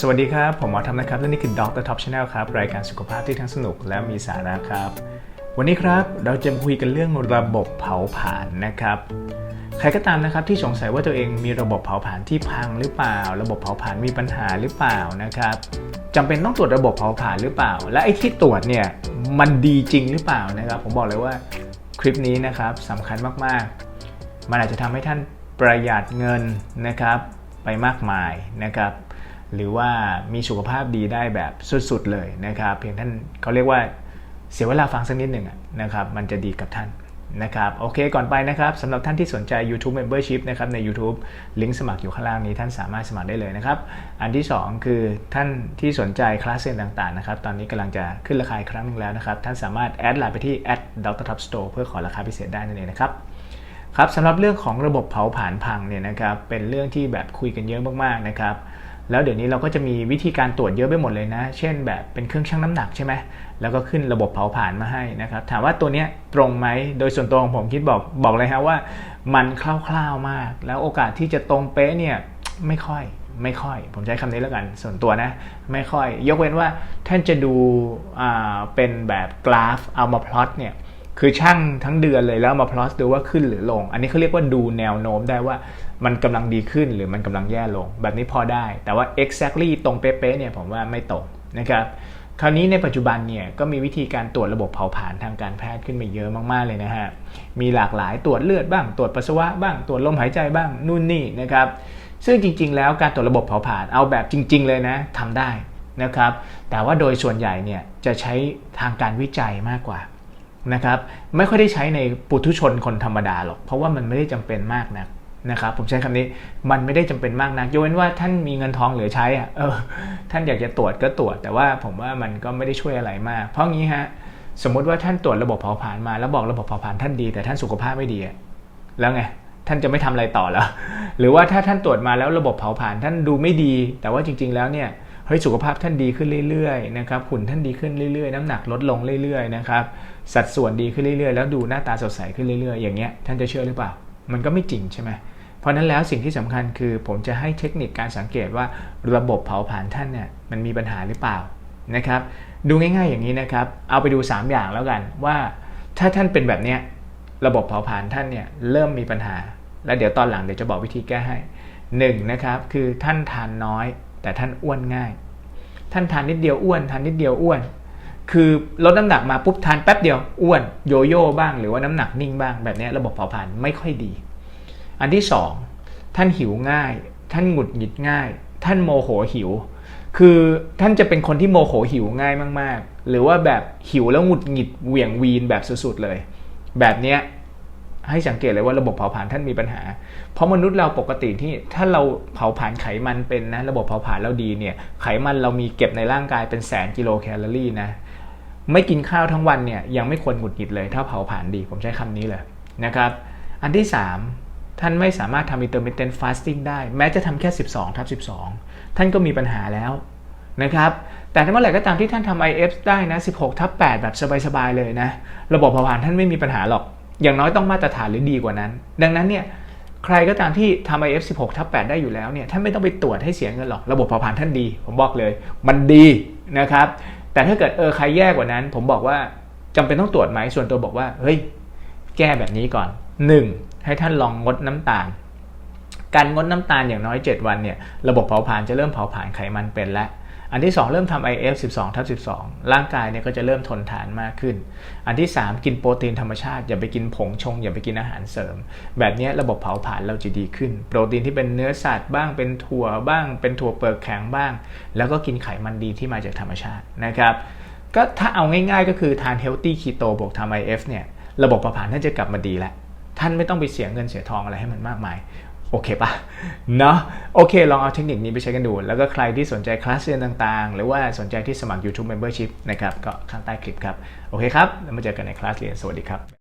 สวัสดีครับ ผมหมอทำนะครับและนี่คือ Doctor Top Channel ครับ รายการสุขภาพที่ทั้งสนุกและมีสาระครับ วันนี้ครับเราจะมาคุยกันเรื่องระบบเผาผลาญนะครับ ใครก็ตามนะครับที่สงสัยว่าตัวเองมีระบบเผาผลาญที่พังหรือเปล่า ระบบเผาผลาญมีปัญหาหรือเปล่านะครับจำเป็นต้องตรวจระบบเผาผลาญหรือเปล่า และไอ้ที่ตรวจเนี่ยมันดีจริงหรือเปล่านะครับ ผมบอกเลยว่าคลิปนี้นะครับสำคัญมากๆ มันอาจจะทำให้ท่านประหยัดเงินนะครับไปมากมายนะครับ หรือว่ามีสุขภาพดีได้แบบสุดๆเลยนะครับ เพียงท่านเขาเรียกว่าเสียเวลาฟังสักนิดหนึ่งนะครับ มันจะดีกับท่านนะครับโอเคก่อนไปนะครับสำหรับท่านที่สนใจ YouTube Membership นะครับใน YouTube ลิงก์สมัครอยู่ข้างล่างนี้ท่านสามารถสมัครได้เลยนะครับ อันที่ 2 คือท่านที่สนใจคลาสเรียนต่างๆนะครับตอนนี้กำลังจะขึ้นราคาอีกครั้งหนึงแล้วนะครับ ท่านสามารถแอดไลน์ไปที่ Dr. Top Store เพื่อขอราคาพิเศษได้นั่นเองนะครับครับสำหรับเรื่องของระบบเผาผลาญพังเนี่ยนะครับเป็นเรื่องที่แบบคุยกันเยอะมากๆนะครับ แล้วเดี๋ยวนี้เราก็จะมีวิธีการตรวจเยอะไปหมดเลยนะ เช่นแบบเป็นเครื่องชั่งน้ำหนักใช่ไหมแล้วก็ขึ้นระบบเผาผลาญมาให้นะครับ ถามว่าตัวเนี้ยตรงไหม โดยส่วนตัวของผมคิดบอกบอกเลยฮะว่า มันคร่าวๆมาก แล้วโอกาสที่จะตรงเป๊ะเนี่ยไม่ค่อยไม่ค่อย ผมใช้คำนี้แล้วกันส่วนตัวนะ ไม่ค่อย ยกเว้นว่าท่านจะดูอ่าเป็นแบบกราฟเอามาพลอตเนี่ย คือช่างทั้งเดือนเลยแล้วมาพลอสดูว่าขึ้นหรือลง อันนี้เขาเรียกว่าดูแนวโน้มได้ว่ามันกำลังดีขึ้นหรือมันกำลังแย่ลง แบบนี้พอได้ แต่ว่า exactly ตรงเป๊ะๆเนี่ยผมว่าไม่ตรงนะครับคราวนี้ในปัจจุบันเนี่ยก็มีวิธีการตรวจระบบเผาผลาญทางการแพทย์ขึ้นมาเยอะมากๆเลยนะฮะ มีหลากหลายตรวจเลือดบ้างตรวจปัสสาวะบ้างตรวจลมหายใจบ้างนู่นนี่นะครับ ซึ่งจริง ๆ แล้วการตรวจระบบเผาผลาญเอาแบบจริง ๆ เลยนะทำได้นะครับ แต่ว่าโดยส่วนใหญ่เนี่ยจะใช้ทางการวิจัยมากกว่า นะครับไม่ค่อยได้ใช้ในปุถุชนคนธรรมดาหรอก เพราะว่ามันไม่ได้จำเป็นมากนักนะครับผมใช้คำนี้มันไม่ได้จำเป็นมากนักยกเว้นว่าท่านมีเงินทองเหลือใช้อะเออท่านอยากจะตรวจก็ตรวจ แต่ว่าผมว่ามันก็ไม่ได้ช่วยอะไรมาก เพราะงี้ฮะสมมติว่าท่านตรวจระบบเผาผลาญมาแล้วบอกระบบเผาผลาญท่านดี แต่ท่านสุขภาพไม่ดีแล้วไงท่านจะไม่ทำอะไรต่อแล้ว หรือว่าถ้าท่านตรวจมาแล้วระบบเผาผลาญท่านดูไม่ดี แต่ว่าจริง ๆ แล้วเนี่ย ฮ้ยสุขภาพท่านดีขึ้นเรื่อยๆนะครับหุ่นท่านดีขึ้นเรื่อยๆ น้ำหนักลดลงเรื่อยๆนะครับสัดส่วนดีขึ้นเรื่อยๆ แล้วดูหน้าตาสดใสขึ้นเรื่อยๆ อย่างเงี้ยท่านจะเชื่อหรือเปล่า มันก็ไม่จริงใช่ไหมเพราะนั้นแล้วสิ่งที่สำคัญคือผมจะให้เทคนิคการสังเกตว่าระบบเผาผลาญท่านเนี่ยมันมีปัญหาหรือเปล่านะครับดูง่ายๆอย่างนี้นะครับเอาไปดู 3 อย่างแล้วกันว่าถ้าท่านเป็นแบบเนี้ยระบบเผาผลาญท่านเนี่ยเริ่มมีปัญหา แล้วเดี๋ยวตอนหลังเดี๋ยวจะบอกวิธีแก้ให้หนึ่งนะครับคือท่านทานน้อย แต่ท่านอ้วนง่าย ท่านทานนิดเดียวอ้วนทานนิดเดียวอ้วน คือลดน้ำหนักมาปุ๊บทานแป๊บเดียวอ้วนโยโย่บ้าง หรือว่าน้ำหนักนิ่งบ้างแบบนี้ระบบเผาผลาญไม่ค่อยดี อันที่สองท่านหิวง่าย ท่านหงุดหงิดง่าย ท่านโมโหหิว คือท่านจะเป็นคนที่โมโหหิวง่ายมาก ๆ หรือว่าแบบหิวแล้วหงุดหงิดเหวี่ยงวีนแบบสุดๆเลย แบบเนี้ย ให้สังเกตเลยว่าระบบเผาผลาญท่านมีปัญหา เพราะมนุษย์เราปกติที่ถ้าเราเผาผลาญไขมันเป็นนะระบบเผาผลาญเราดีเนี่ยไขมันเรามีเก็บในร่างกายเป็นแสนกิโลแคลอรี่นะไม่กินข้าวทั้งวันเนี่ยยังไม่ควรหงุดหงิดเลย ถ้าเผาผลาญดีผมใช้คำนี้เลยนะครับอันที่ 3 ท่านไม่สามารถทำ intermittent fasting ได้ แม้จะทำแค่ 12ทับ12 ท่านก็มีปัญหาแล้วนะครับแต่ถ้าเมื่อไหร่ก็ตามที่ท่านทำ IF ได้นะ16ทับ8แบบสบายๆเลยนะระบบเผาผลาญท่านไม่มีปัญหาหรอก อย่างน้อยต้องมาตรฐานหรือดีกว่านั้น ดังนั้นเนี่ยใครก็ตามที่ทำ IF 16ทับ8ได้อยู่แล้วเนี่ยท่านไม่ต้องไปตรวจให้เสียเงินหรอกระบบเผาผลาญท่านดี ผมบอกเลย มันดีนะครับ แต่ถ้าเกิดเออใครแย่กว่านั้น ผมบอกว่าจำเป็นต้องตรวจไหมส่วนตัวบอกว่าเฮ้ยแก้แบบนี้ก่อน 1. ให้ท่านลองงดน้ำตาล การงดน้ำตาลอย่างน้อย 7 วันเนี่ยระบบเผาผลาญจะเริ่มเผาผลาญไขมันเป็นแล้ว อันที่ 2 เริ่มทำ IF 12ทับ12 ร่างกายเนี่ยก็จะเริ่มทนทานมากขึ้น อันที่ 3 กินโปรตีนธรรมชาติ อย่าไปกินผงชง อย่าไปกินอาหารเสริม แบบนี้ระบบเผาผลาญเราจะดีขึ้น โปรตีนที่เป็นเนื้อสัตว์บ้างเป็นถั่วบ้าง เป็นถั่วเปลือกแข็งบ้าง แล้วก็กินไขมันดีที่มาจากธรรมชาตินะครับก็ถ้าเอาง่ายๆก็คือทานเฮลตี้คีโตบวกทำ IF เนี่ยระบบเผาผลาญท่านจะกลับมาดีแล้วท่านไม่ต้องไปเสียเงินเสียทองอะไรให้มันมากมาย โอเคปะเนาะโอเค ลองเอาเทคนิคนี้ไปใช้กันดู แล้วก็ใครที่สนใจคลาสเรียนต่างๆ หรือว่าสนใจที่สมัคร YouTube Membership นะครับ ก็ข้างใต้คลิปครับ โอเคครับ แล้วมาเจอกันในคลาสเรียน สวัสดีครับ